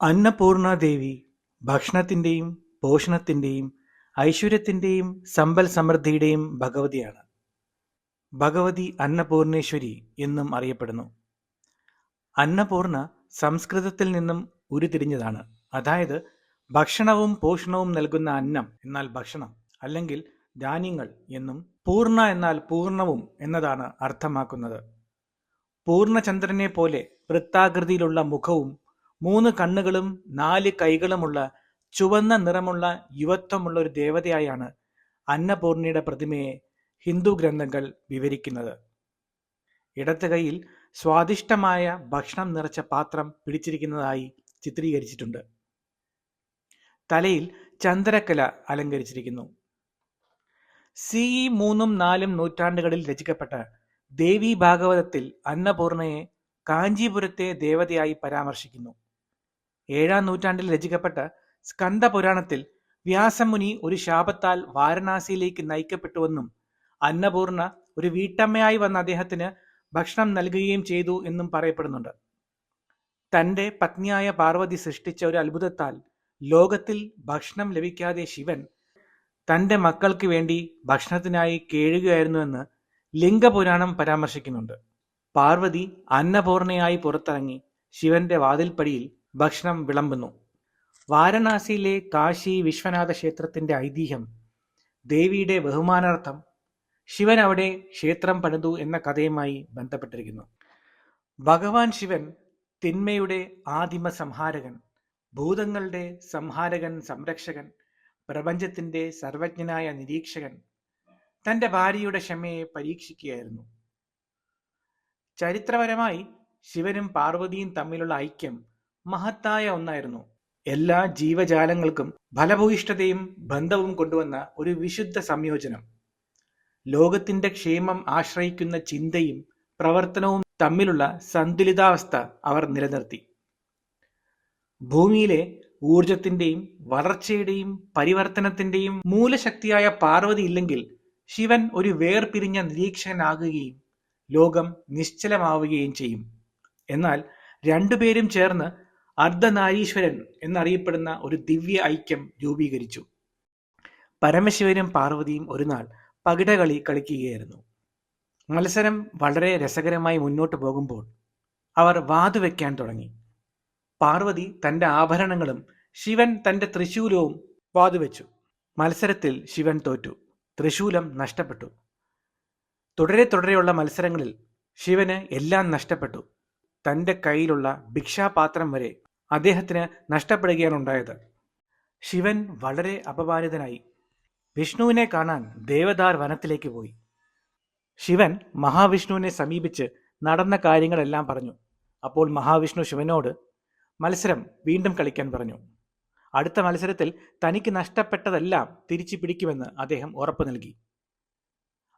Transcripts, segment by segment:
അന്നപൂർണാദേവി ഭക്ഷണത്തിന്റെയും പോഷണത്തിന്റെയും ഐശ്വര്യത്തിന്റെയും സമ്പൽ സമൃദ്ധിയുടെയും ഭഗവതിയാണ്. ഭഗവതി അന്നപൂർണേശ്വരി എന്നും അറിയപ്പെടുന്നു. അന്നപൂർണ സംസ്കൃതത്തിൽ നിന്നും ഉരുതിരിഞ്ഞതാണ് അതായത് ഭക്ഷണവും പോഷണവും നൽകുന്ന അന്നം എന്നാൽ ഭക്ഷണം അല്ലെങ്കിൽ ധാന്യങ്ങൾ എന്നും പൂർണ എന്നാൽ പൂർണവും എന്നതാണ് അർത്ഥമാക്കുന്നത്. പൂർണചന്ദ്രനെ പോലെ വൃത്താകൃതിയിലുള്ള മുഖവും മൂന്ന് കണ്ണുകളും നാല് കൈകളുമുള്ള ചുവന്ന നിറമുള്ള യുവത്വമുള്ള ഒരു ദേവതയായാണ് അന്നപൂർണിയുടെ പ്രതിമയെ ഹിന്ദു ഗ്രന്ഥങ്ങൾ വിവരിക്കുന്നത്. ഇടത്ത് കൈയിൽ സ്വാദിഷ്ടമായ ഭക്ഷണം നിറച്ച പാത്രം പിടിച്ചിരിക്കുന്നതായി ചിത്രീകരിച്ചിട്ടുണ്ട്. തലയിൽ ചന്ദ്രക്കല അലങ്കരിച്ചിരിക്കുന്നു. സി. മൂന്നും നാലും നൂറ്റാണ്ടുകളിൽ രചിക്കപ്പെട്ട ദേവി ഭാഗവതത്തിൽ അന്നപൂർണയെ കാഞ്ചീപുരത്തെ ദേവതയായി പരാമർശിക്കുന്നു. ഏഴാം നൂറ്റാണ്ടിൽ രചിക്കപ്പെട്ട സ്കന്ദപുരാണത്തിൽ വ്യാസമുനി ഒരു ശാപത്താൽ വാരണാസിയിലേക്ക് നയിക്കപ്പെട്ടുവെന്നും അന്നപൂർണ ഒരു വീട്ടമ്മയായി വന്ന അദ്ദേഹത്തിന് ഭക്ഷണം നൽകുകയും ചെയ്തു എന്നും പറയപ്പെടുന്നുണ്ട്. തന്റെ പത്നിയായ പാർവതി സൃഷ്ടിച്ച ഒരു അത്ഭുതത്താൽ ലോകത്തിൽ ഭക്ഷണം ലഭിക്കാതെ ശിവൻ തന്റെ മക്കൾക്ക് വേണ്ടി ഭക്ഷണത്തിനായി കേഴുകയായിരുന്നുവെന്ന് ലിംഗപുരാണം പരാമർശിക്കുന്നുണ്ട്. പാർവതി അന്നപൂർണയായി പുറത്തിറങ്ങി ശിവന്റെ വാതിൽപ്പടിയിൽ ഭക്ഷണം വിളമ്പുന്നു. വാരണാസിയിലെ കാശി വിശ്വനാഥ ക്ഷേത്രത്തിന്റെ ഐതിഹ്യം ദേവിയുടെ ബഹുമാനാർത്ഥം ശിവൻ അവിടെ ക്ഷേത്രം പണിതു എന്ന കഥയുമായി ബന്ധപ്പെട്ടിരിക്കുന്നു. ഭഗവാൻ ശിവൻ തിന്മയുടെ ആദിമ സംഹാരകൻ, ഭൂതങ്ങളുടെ സംഹാരകൻ സംരക്ഷകൻ, പ്രപഞ്ചത്തിന്റെ സർവജ്ഞനായ നിരീക്ഷകൻ തന്റെ ഭാര്യയുടെ ക്ഷമയെ പരീക്ഷിക്കുകയായിരുന്നു. ചരിത്രപരമായി ശിവനും പാർവതിയും തമ്മിലുള്ള ഐക്യം മഹത്തായ ഒന്നായിരുന്നു. എല്ലാ ജീവജാലങ്ങൾക്കും ഫലഭൂയിഷ്ഠതയും ബന്ധവും കൊണ്ടുവന്ന ഒരു വിശുദ്ധ സംയോജനം. ലോകത്തിന്റെ ക്ഷേമം ആശ്രയിക്കുന്ന ചിന്തയും പ്രവർത്തനവും തമ്മിലുള്ള സന്തുലിതാവസ്ഥ അവർ നിലനിർത്തി. ഭൂമിയിലെ ഊർജത്തിന്റെയും വളർച്ചയുടെയും പരിവർത്തനത്തിന്റെയും മൂലശക്തിയായ പാർവതി ഇല്ലെങ്കിൽ ശിവൻ ഒരു വേർപിരിഞ്ഞ നിരീക്ഷകനാകുകയും ലോകം നിശ്ചലമാവുകയും ചെയ്യും. എന്നാൽ രണ്ടുപേരും ചേർന്ന് അർദ്ധനാരീശ്വരൻ എന്നറിയപ്പെടുന്ന ഒരു ദിവ്യ ഐക്യം രൂപീകരിച്ചു. പരമശിവനും പാർവതിയും ഒരുനാൾ പകിടകളി കളിക്കുകയായിരുന്നു. മത്സരം വളരെ രസകരമായി മുന്നോട്ട് പോകുമ്പോൾ അവർ വാതുവെക്കാൻ തുടങ്ങി. പാർവതി തന്റെ ആഭരണങ്ങളും ശിവൻ തന്റെ ത്രിശൂലവും വാതുവെച്ചു. മത്സരത്തിൽ ശിവൻ തോറ്റു. തൃശൂലം നഷ്ടപ്പെട്ടു. തുടരെ തുടരെയുള്ള മത്സരങ്ങളിൽ ശിവന് എല്ലാം നഷ്ടപ്പെട്ടു. തന്റെ കയ്യിലുള്ള ഭിക്ഷാപാത്രം വരെ അദ്ദേഹത്തിന് നഷ്ടപ്പെടുകയാണ് ഉണ്ടായത് ശിവൻ വളരെ അപമാനിതനായി. വിഷ്ണുവിനെ കാണാൻ ദേവദാർ വനത്തിലേക്ക് പോയി. ശിവൻ മഹാവിഷ്ണുവിനെ സമീപിച്ച് നടന്ന കാര്യങ്ങളെല്ലാം പറഞ്ഞു. അപ്പോൾ മഹാവിഷ്ണു ശിവനോട് മത്സരം വീണ്ടും കളിക്കാൻ പറഞ്ഞു. അടുത്ത മത്സരത്തിൽ തനിക്ക് നഷ്ടപ്പെട്ടതെല്ലാം തിരിച്ചു പിടിക്കുമെന്ന് അദ്ദേഹം ഉറപ്പു നൽകി.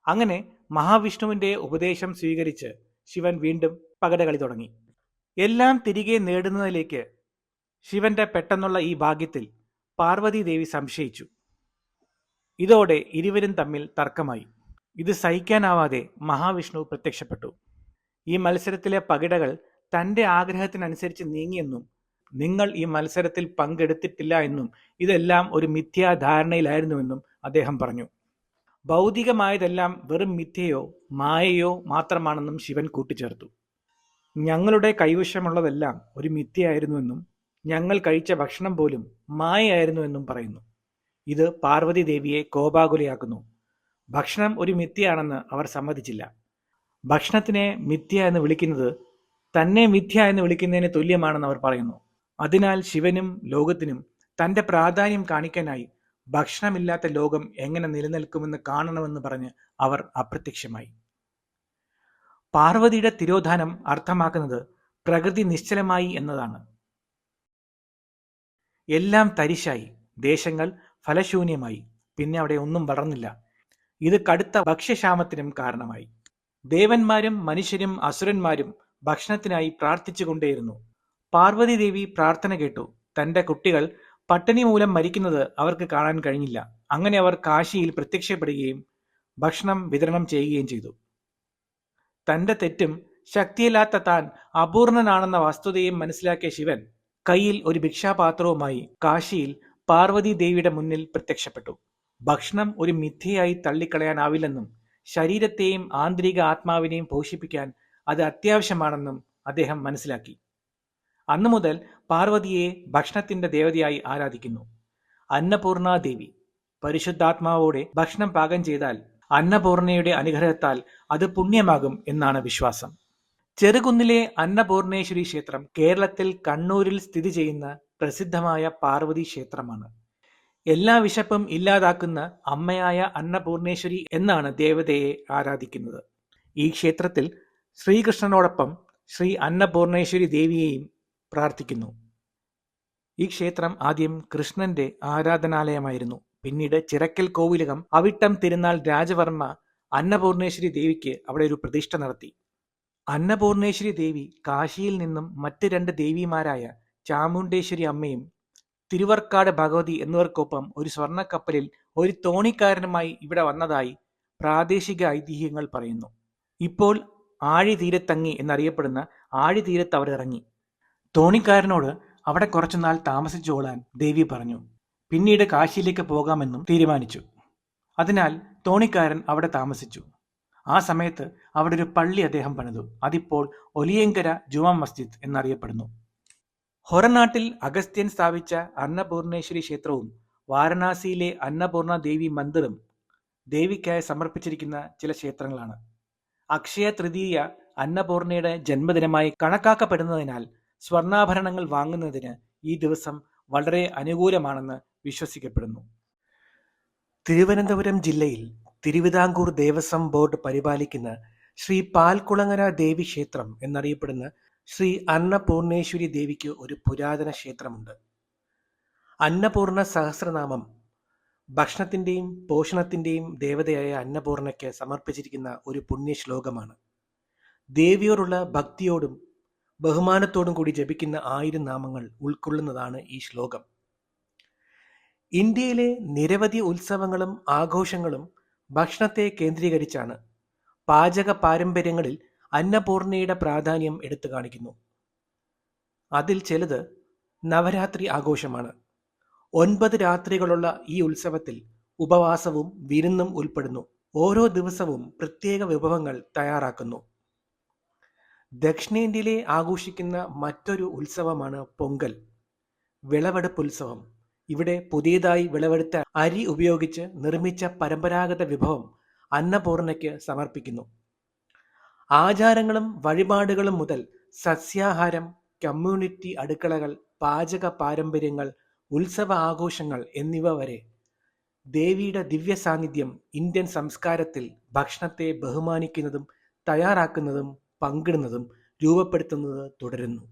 അങ്ങനെ മഹാവിഷ്ണുവിന്റെ ഉപദേശം സ്വീകരിച്ച് ശിവൻ വീണ്ടും പകടകളി തുടങ്ങി. എല്ലാം തിരികെ നേടുന്നതിലേക്ക് ശിവന്റെ പെട്ടെന്നുള്ള ഈ ഭാഗ്യത്തിൽ പാർവതീദേവി സംശയിച്ചു. ഇതോടെ ഇരുവരും തമ്മിൽ തർക്കമായി. ഇത് സഹിക്കാനാവാതെ മഹാവിഷ്ണു പ്രത്യക്ഷപ്പെട്ടു. ഈ മത്സരത്തിലെ പകിടകൾ തന്റെ ആഗ്രഹത്തിനനുസരിച്ച് നീങ്ങിയെന്നും നിങ്ങൾ ഈ മത്സരത്തിൽ പങ്കെടുത്തിട്ടില്ല എന്നും ഇതെല്ലാം ഒരു മിഥ്യാധാരണയിലായിരുന്നുവെന്നും അദ്ദേഹം പറഞ്ഞു. ഭൗതികമായതെല്ലാം വെറും മിഥ്യയോ മായയോ മാത്രമാണെന്നും ശിവൻ കൂട്ടിച്ചേർത്തു. ഞങ്ങളുടെ കൈവശമുള്ളതെല്ലാം ഒരു മിഥ്യയായിരുന്നുവെന്നും ഞങ്ങൾ കഴിച്ച ഭക്ഷണം പോലും മായയായിരുന്നു എന്നും പറയുന്നു. ഇത് പാർവതി ദേവിയെ കോപാകുലയാക്കുന്നു. ഭക്ഷണം ഒരു മിഥ്യയാണെന്ന് അവർ സമ്മതിച്ചില്ല. ഭക്ഷണത്തിനെ മിഥ്യ എന്ന് വിളിക്കുന്നത് തന്നെ മിഥ്യ എന്ന് വിളിക്കുന്നതിന് തുല്യമാണെന്ന് അവർ പറയുന്നു. അതിനാൽ ശിവനും ലോകത്തിനും തന്റെ പ്രാധാന്യം കാണിക്കാനായി ഭക്ഷണമില്ലാത്ത ലോകം എങ്ങനെ നിലനിൽക്കുമെന്ന് കാണണമെന്ന് പറഞ്ഞ് അവർ അപ്രത്യക്ഷമായി. പാർവതിയുടെ തിരോധാനം അർത്ഥമാക്കുന്നത് പ്രകൃതി നിശ്ചലമായി എന്നതാണ്. എല്ലാം തരിശായി. ദേശങ്ങൾ ഫലശൂന്യമായി. പിന്നെ അവിടെ ഒന്നും വളർന്നില്ല. ഇത് കടുത്ത ഭക്ഷ്യക്ഷാമത്തിനും കാരണമായി. ദേവന്മാരും മനുഷ്യരും അസുരന്മാരും ഭക്ഷണത്തിനായി പ്രാർത്ഥിച്ചുകൊണ്ടേയിരുന്നു. പാർവതീദേവി പ്രാർത്ഥന കേട്ടു. തന്റെ കുട്ടികൾ പട്ടിണി മൂലം മരിക്കുന്നത് അവർക്ക് കാണാൻ കഴിഞ്ഞില്ല. അങ്ങനെ അവർ കാശിയിൽ പ്രത്യക്ഷപ്പെടുകയും ഭക്ഷണം വിതരണം ചെയ്യുകയും ചെയ്തു. തന്റെ തെറ്റും ശക്തിയില്ലാത്ത താൻ അപൂർണനാണെന്ന വസ്തുതയും മനസ്സിലാക്കിയ ശിവൻ കയ്യിൽ ഒരു ഭിക്ഷാപാത്രവുമായി കാശിയിൽ പാർവതി ദേവിയുടെ മുന്നിൽ പ്രത്യക്ഷപ്പെട്ടു. ഭക്ഷണം ഒരു മിഥ്യയായി തള്ളിക്കളയാനാവില്ലെന്നും ശരീരത്തെയും ആന്തരിക ആത്മാവിനെയും പോഷിപ്പിക്കാൻ അത് അത്യാവശ്യമാണെന്നും അദ്ദേഹം മനസ്സിലാക്കി. അന്നു മുതൽ പാർവതിയെ ഭക്ഷണത്തിന്റെ ദേവതയായി ആരാധിക്കുന്നു. അന്നപൂർണ ദേവി. പരിശുദ്ധാത്മാവോടെ ഭക്ഷണം പാകം ചെയ്താൽ അന്നപൂർണയുടെ അനുഗ്രഹത്താൽ അത് പുണ്യമാകും എന്നാണ് വിശ്വാസം. ചെറുകുന്നിലെ അന്നപൂർണേശ്വരി ക്ഷേത്രം കേരളത്തിൽ കണ്ണൂരിൽ സ്ഥിതി ചെയ്യുന്ന പ്രസിദ്ധമായ പാർവതി ക്ഷേത്രമാണ്. എല്ലാ വിശപ്പും ഇല്ലാതാക്കുന്ന അമ്മയായ അന്നപൂർണേശ്വരി എന്നാണ് ദേവതയെ ആരാധിക്കുന്നത്. ഈ ക്ഷേത്രത്തിൽ ശ്രീകൃഷ്ണനോടൊപ്പം ശ്രീ അന്നപൂർണേശ്വരി ദേവിയെയും പ്രാർത്ഥിക്കുന്നു. ഈ ക്ഷേത്രം ആദ്യം കൃഷ്ണന്റെ ആരാധനാലയമായിരുന്നു. പിന്നീട് ചിറക്കൽ കോവിലകം അവിട്ടം തിരുനാൾ രാജവർമ്മ അന്നപൂർണേശ്വരി ദേവിക്ക് അവിടെ ഒരു പ്രതിഷ്ഠ നടത്തി. അന്നപൂർണേശ്വരി ദേവി കാശിയിൽ നിന്നും മറ്റ് രണ്ട് ദേവിമാരായ ചാമുണ്ടേശ്വരി അമ്മയും തിരുവർക്കാട് ഭഗവതി എന്നിവർക്കൊപ്പം ഒരു സ്വർണക്കപ്പലിൽ ഒരു തോണിക്കാരനുമായി ഇവിടെ വന്നതായി പ്രാദേശിക ഐതിഹ്യങ്ങൾ പറയുന്നു. ഇപ്പോൾ ആഴി തീരത്തങ്ങി എന്നറിയപ്പെടുന്ന ആഴി തീരത്ത് അവർ ഇറങ്ങി. തോണിക്കാരനോട് അവിടെ കുറച്ചുനാൾ താമസിച്ചോളാൻ ദേവി പറഞ്ഞു. പിന്നീട് കാശിയിലേക്ക് പോകാമെന്നും തീരുമാനിച്ചു. അതിനാൽ തോണിക്കാരൻ അവിടെ താമസിച്ചു. ആ സമയത്ത് അവിടെ ഒരു പള്ളി അദ്ദേഹം പണിതു. അതിപ്പോൾ ഒലിയങ്കര ജുമാ മസ്ജിദ് എന്നറിയപ്പെടുന്നു. ഹൊറനാട്ടിൽ അഗസ്ത്യൻ സ്ഥാപിച്ച അന്നപൂർണേശ്വരി ക്ഷേത്രവും വാരണാസിയിലെ അന്നപൂർണ ദേവി മന്ദിറും ദേവിക്കായി സമർപ്പിച്ചിരിക്കുന്ന ചില ക്ഷേത്രങ്ങളാണ്. അക്ഷയ തൃതീയ അന്നപൂർണയുടെ ജന്മദിനമായി കണക്കാക്കപ്പെടുന്നതിനാൽ സ്വർണാഭരണങ്ങൾ വാങ്ങുന്നതിന് ഈ ദിവസം വളരെ അനുകൂലമാണെന്ന് വിശ്വസിക്കപ്പെടുന്നു. തിരുവനന്തപുരം ജില്ലയിൽ തിരുവിതാംകൂർ ദേവസ്വം ബോർഡ് പരിപാലിക്കുന്ന ശ്രീ പാൽക്കുളങ്ങര ദേവി ക്ഷേത്രം എന്നറിയപ്പെടുന്ന ശ്രീ അന്നപൂർണേശ്വരി ദേവിക്ക് ഒരു പുരാതന ക്ഷേത്രമുണ്ട്. അന്നപൂർണ സഹസ്രനാമം ഭക്ഷണത്തിന്റെയും പോഷണത്തിന്റെയും ദേവതയായ അന്നപൂർണയ്ക്ക് സമർപ്പിച്ചിരിക്കുന്ന ഒരു പുണ്യ ശ്ലോകമാണ് ദേവിയോടുള്ള ഭക്തിയോടും ബഹുമാനത്തോടും കൂടി ജപിക്കുന്ന ആയിരം നാമങ്ങൾ ഉൾക്കൊള്ളുന്നതാണ് ഈ ശ്ലോകം. ഇന്ത്യയിലെ നിരവധി ഉത്സവങ്ങളും ആഘോഷങ്ങളും ഭക്ഷണത്തെ കേന്ദ്രീകരിച്ചാണ് പാചക പാരമ്പര്യങ്ങളിൽ അന്നപൂർണയുടെ പ്രാധാന്യം എടുത്തു കാണിക്കുന്നു. അതിൽ ചിലത് നവരാത്രി ആഘോഷമാണ്. ഒൻപത് രാത്രികളുള്ള ഈ ഉത്സവത്തിൽ ഉപവാസവും വിരുന്നും ഉൾപ്പെടുന്നു. ഓരോ ദിവസവും പ്രത്യേക വിഭവങ്ങൾ തയ്യാറാക്കുന്നു. ദക്ഷിണേന്ത്യയിലെ ആഘോഷിക്കുന്ന മറ്റൊരു ഉത്സവമാണ് പൊങ്കൽ. വിളവെടുപ്പ് ഉത്സവം. ഇവിടെ പുതിയതായി വിളവെടുത്ത അരി ഉപയോഗിച്ച് നിർമ്മിച്ച പരമ്പരാഗത വിഭവം അന്നപൂർണയ്ക്ക് സമർപ്പിക്കുന്നു. ആചാരങ്ങളും വഴിപാടുകളും മുതൽ സസ്യാഹാരം കമ്മ്യൂണിറ്റി അടുക്കളകൾ പാചക പാരമ്പര്യങ്ങൾ ഉത്സവ ആഘോഷങ്ങൾ എന്നിവ വരെ ദേവിയുടെ ദിവ്യ സാന്നിധ്യം ഇന്ത്യൻ സംസ്കാരത്തിൽ ഭക്ഷണത്തെ ബഹുമാനിക്കുന്നതും തയ്യാറാക്കുന്നതും പങ്കിടുന്നതും രൂപപ്പെടുത്തുന്നത് തുടരുന്നു.